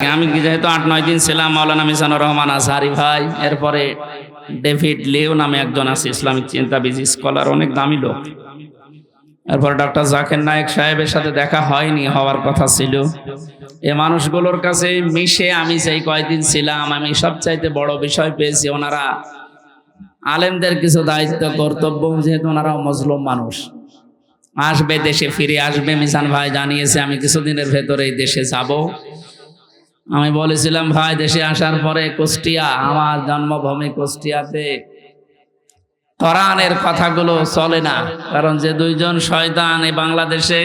আমি যেহেতু আট, নয় দিন ছিলাম মৌলানা মিজানুর রহমান আজহারি ভাই, এরপরে ডেভিড লিও নামে একজন আছে, ইসলামিক চিন্তাবিদ স্কলার, অনেক দামি লোক। এরপর ডক্টর জাকির নায়েক সাহেবের সাথে দেখা হয়নি, হওয়ার কথা ছিল। এ মানুষগুলোর কাছে মিশে আমি সেই কয়দিন ছিলাম, আমি সবচাইতে বড় বিষয় পেয়েছি, ওনারা আলেমদের কিছু দায়িত্ব, কর্তব্য, যেহেতু ওনারাও মজলুম মানুষ। আসবে, দেশে ফিরে আসবে, মিজান ভাই জানিয়েছে, আমি কিছুদিনের ভেতরে এই দেশে যাব। আমি বলেছিলাম, ভাই, দেশে আসার পরে কুষ্টিয়া, আমার জন্মভূমি কুষ্টিয়াতে কোরআনের কথাগুলো চলে না। কারণ যে দুইজন শয়তান এই বাংলাদেশে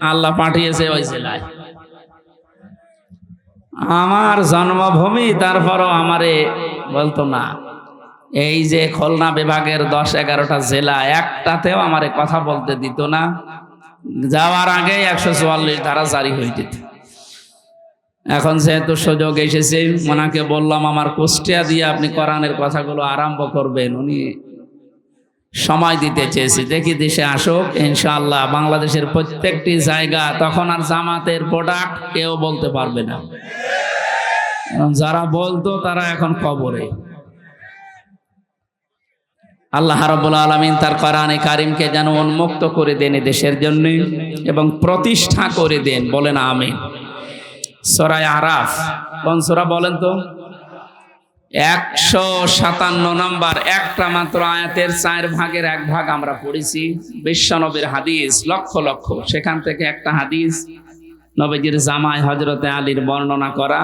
আল্লাহ পাঠিয়েছে ওই জেলায়। আমার জন্মভূমি, তারপরও আমারে বলতো না। এই যে খুলনা বিভাগের দশ এগারোটা জেলা, একটাতেও আমারে কথা বলতে দিত না। যাওয়ার আগে একশো চুয়াল্লিশ ধারা জারি হয়ে যেত। এখন যেহেতু সুযোগ এসেছে, ওনাকে বললাম, আমার কুষ্টিয়া দিয়ে আপনি কোরআনের কথাগুলো আরম্ভ করবেন। উনি সময় দিতে চেয়েছি। দেখি দেশে আসুক, ইনশাআল্লাহ বাংলাদেশের প্রত্যেকটি জায়গা, তখন আর জামাতের প্রোডাক্ট কেউ বলতে পারবে না। যারা বলতো, তারা এখন কবরে। আল্লাহ রাব্বুল আলামিন তার কোরআনে কারিমকে যেন উন্মুক্ত করে দেন দেশের জন্য এবং প্রতিষ্ঠা করে দেন। বলেন, আমিন। সরাই আরাফ। কোন সূরা বলেন তো? একশো সাতান্ন নম্বর, একটা মাত্র আয়াতের চার ভাগের এক ভাগ আমরা পড়েছি। বিশ্বনবীর হাদিস, লক্ষ লক্ষ। সেখান থেকে একটা হাদিস, নবীজির জামাই হজরতে আলীর বর্ণনা করা।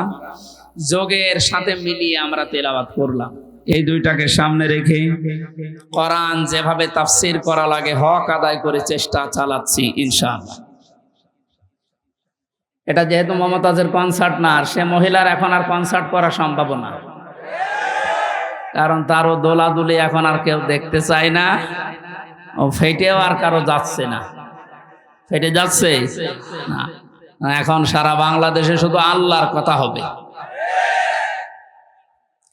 যোগের সাথে মিলিয়ে আমরা তেলাওয়াত করলাম। এই দুইটাকে সামনে রেখে কোরআন যেভাবে তাফসির করা লাগে, হক আদায় করে চেষ্টা চালাচ্ছি, ইনশাআল্লাহ। এটা যেহেতু মমতাজের কনসার্ট না আর সে মহিলার এখন আর কনসার্ট করা সম্ভব না। কারণ তারও দোলাদুলি এখন আর কেউ দেখতে চায় না। ও ফেটেও আর কারও যাচ্ছে না। ফেটে যাচ্ছে? না এখন সারা বাংলাদেশে শুধু আল্লাহর কথা হবে।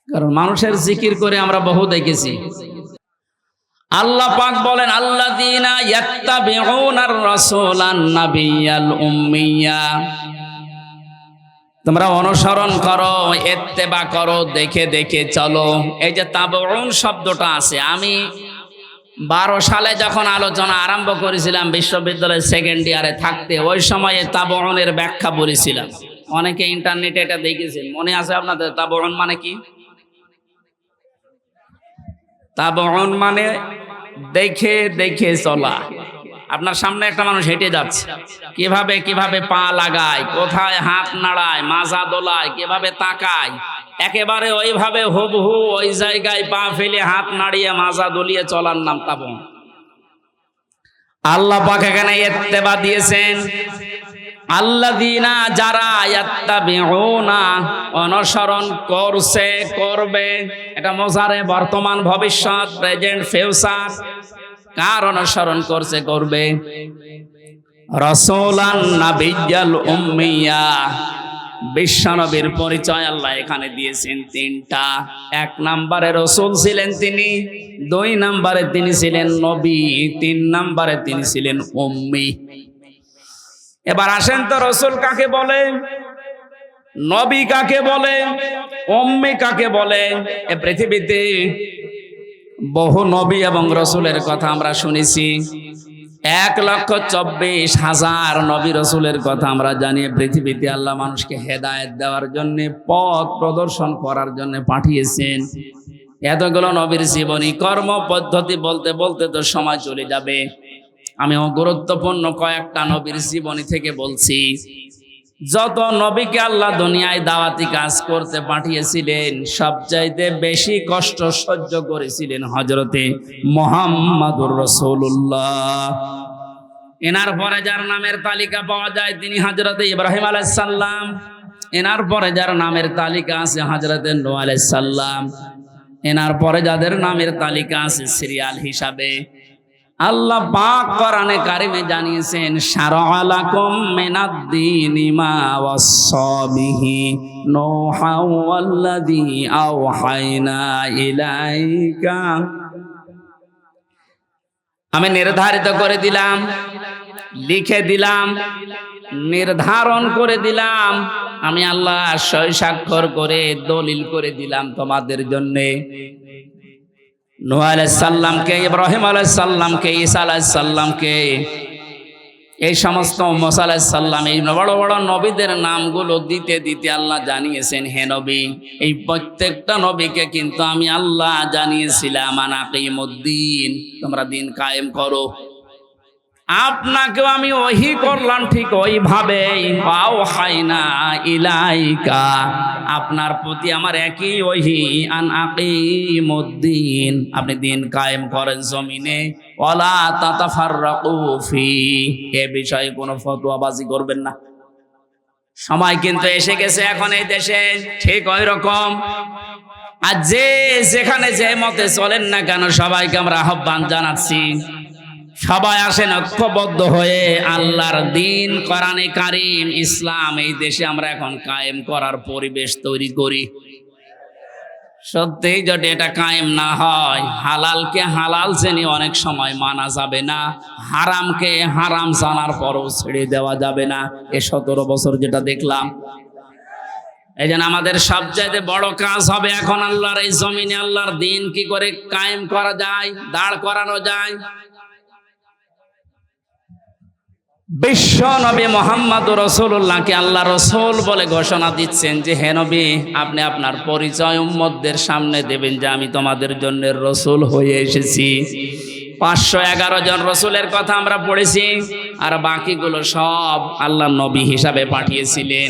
কারণ মানুষের জিকির করে আমরা বহু দেখেছি। আল্লাহ পাক বলেন আল্লাহ দিনা তোমরা অনুসরণ করো এত্তেবা করো, দেখে দেখে চলো। এই যে তাবউন শব্দটা আছে, আমি বারো সালে যখন আলোচনা আরম্ভ করেছিলাম, বিশ্ববিদ্যালয়ের সেকেন্ড ইয়ারে থাকতে, ওই সময়ে তাবউনের ব্যাখ্যা বলেছিলাম অনেকে ইন্টারনেটে এটা দেখেছেন। মনে আছে আপনাদের? তাবউন মানে কি? তাবউন মানে দেখে দেখে চলা। আপনার সামনে একটা মানুষ হেঁটে যাচ্ছে। কীভাবে কীভাবে পা লাগায়, কোথায় হাত নাড়ায়, মাজা দোলায়, কীভাবে তাকায়, একেবারে ওইভাবে হুবহু ওই জায়গায় পা ফেলে হাত নাড়িয়ে, মাজা দলিয়ে চলার নাম তাবন আল্লাহ পাক এখানে ইত্তেবা দিয়েছেন। আল্লাদিনা যারা ইয়াত্তাবিউনা, অনুসরণ করছে, করবে, এটা মোজারে বর্তমান ভবিষ্যৎ, প্রেজেন্ট, ফিউচার, কার অনুসরণ করছে, করবে? রসোলান নাবিয়াল উম্মিয়া বিশ্বনবীর পরিচয় আল্লাহ এখানে দিয়েছেন তিনটা। এক নম্বরে রসুল ছিলেন তিনি, দুই নম্বরে তিনি ছিলেন নবী, তিন নম্বরে তিনি ছিলেন উম্মি। এবার আসেন তো রসুল কাকে বলে? নবী কাকে বলে? উম্মি কাকে বলে? এ পৃথিবীতে বহু নবী এবং রসুলের কথা আমরা শুনেছি। এক লক্ষ চব্বিশ হাজার নবী রসুলের কথা আমরা জানি। পৃথিবীতে আল্লাহ মানুষকে হেদায়ত দেওয়ার জন্য, পথ প্রদর্শন করার জন্য পাঠিয়েছেন। এতগুলো নবীর জীবনী, কর্ম পদ্ধতি বলতে বলতে তো সময় চলে যাবে। আমি গুরুত্বপূর্ণ কয়েকটা নবীর জীবনী থেকে বলছি। যত নবীকে আল্লাহ দুনিয়ায় দাওয়াতি কাজ করতে পাঠিয়েছিলেন, সবচাইতে বেশি কষ্ট সহ্য করেছিলেন হজরতে মোহাম্মদুর রসুল্লাহ এনার পরে যার নামের তালিকা পাওয়া যায় তিনি হজরতে ইব্রাহিম আলাইসাল্লাম এনার পরে যার নামের তালিকা আছে হজরতে নো আলাইসাল্লাম এনার পরে যাদের নামের তালিকা আছে, সিরিয়াল হিসাবে। আল্লাহ পাক কোরআনে কারিমে জানিয়েছেন শারআলাকুম মিনাদ-দীনি মা ওয়াসাবিহি নূহা ওয়াল্লাযী আওহাইনা ইলাইকা। আমি নির্ধারিত করে দিলাম, লিখে দিলাম, নির্ধারণ করে দিলাম। আমি আল্লাহ সই স্বাক্ষর করে, দলিল করে দিলাম তোমাদের জন্যে। নোহ আলাইসাল্লামকে ইব্রাহিম আলাইসাল্লামকে ঈসা আলাইসাল্লামকে এই সমস্ত মোসা আলাইসাল্লাম এই বড় বড় নবীদের নামগুলো দিতে দিতে আল্লাহ জানিয়েছেন, হে নবী, এই প্রত্যেকটা নবীকে কিন্তু আমি আল্লাহ জানিয়েছিলাম আনাকিমুদ্দিন তোমরা দিন কায়েম করো। আপনাকেও আমি ওহি করলাম ঠিক ওইভাবে পাও হাইনা ইলাইকা। আপনার প্রতি আমার একই ওহি। আন আকিমুদ্দিন। আপনি দিন কায়েম করেন জমিনে। ওলা তাতাফাররাকু ফি। এ বিষয়ে কোনো ফতোয়াবাজি করবেন না। সময় কিন্তু এসে গেছে এখন এই দেশে। ঠিক ওই রকম আর যে যেখানে যে মতে চলেন না কেন সবাইকে আমরা আহ্বান জানাচ্ছি। সবাই আসেন ঐক্যবদ্ধ হয়ে আল্লাহর দিন, কোরআনে কারিম, ইসলাম, এই দেশে আমরা এখন কায়েম করার পরিবেশ তৈরি করি। সত্যি যদি এটা কায়েম না হয়, হালালকে হালাল শ্রেণি অনেক সময় মানা যাবে না, হারামকে হারাম জানার পরও ছেড়ে দেওয়া যাবে না। এ সতেরো বছর যেটা দেখলাম, এই জন্য আমাদের সবচাইতে বড় কাজ হবে এখন আল্লাহর এই জমিনে আল্লাহর দিন কি করে কায়েম করা যায়, দাঁড় করানো যায়। বিশ্ব নবী মোহাম্মদ রসুল্লাহকে আল্লাহ রসুল বলে ঘোষণা দিচ্ছেন যে, হে নবী, আপনি আপনার পরিচয় উম্মদদের সামনে দেবেন যে, আমি তোমাদের জন্য রসুল হয়ে এসেছি। পাঁচশো এগারো জন রসুলের কথা আমরা পড়েছি আর বাকিগুলো সব আল্লাহ নবী হিসাবে পাঠিয়েছিলেন।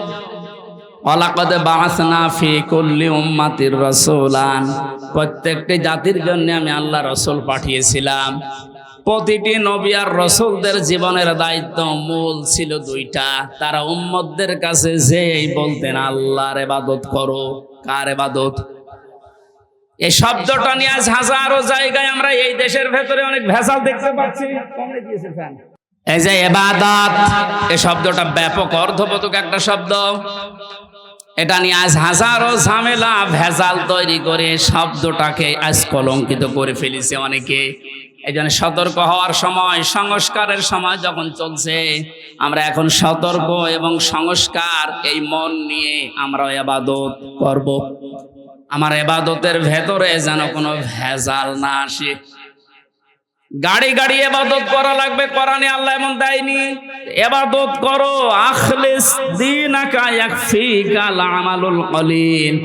অলাকদে বাসনা ফি কুল্লি উম্মাতির রসুলান। প্রত্যেকটি জাতির জন্য আমি আল্লাহ রসুল পাঠিয়েছিলাম। প্রতিটি নবী আর রসুলদের জীবনের দায়িত্ব মূল ছিল দুইটা। তারা উম্মতদের কাছে যেই বলতেন, আল্লাহর এবাদত করো। কার এবাদত এই শব্দটা নিয়ে আজ হাজারো জায়গায় আমরা এই দেশের ভেতরে অনেক ভেজাল দেখতে পাচ্ছি। এই যে এবাদত এই শব্দটা ব্যাপক অর্থবোধক একটা শব্দ। এটা নিয়ে আজ হাজারো ঝামেলা, ভেজাল তৈরি করে শব্দটাকে আজ কলঙ্কিত করে ফেলেছে অনেকে। এই জন্য সতর্ক হওয়ার সময়, সংস্কারের সময় যখন চলছে, আমরা এখন সতর্ক এবং সংস্কার এই মন নিয়ে আমরা এবাদত করব। আমার এবাদতের ভেতরে যেন কোনো ভেজাল না আসে। গাড়ি গাড়ি এবাদত করা লাগবে, কোরআনে আল্লাহ এমন দেয়নি। এবাদত করো, আখলিস দিনাকা ইয়াকফিকাল আমালুল কলিল।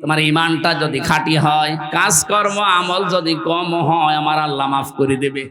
তোমার ইমানটা যদি খাঁটি হয়, কাজকর্ম, আমল যদি কম হয়, আমার আল্লাহ মাফ করে দেবে।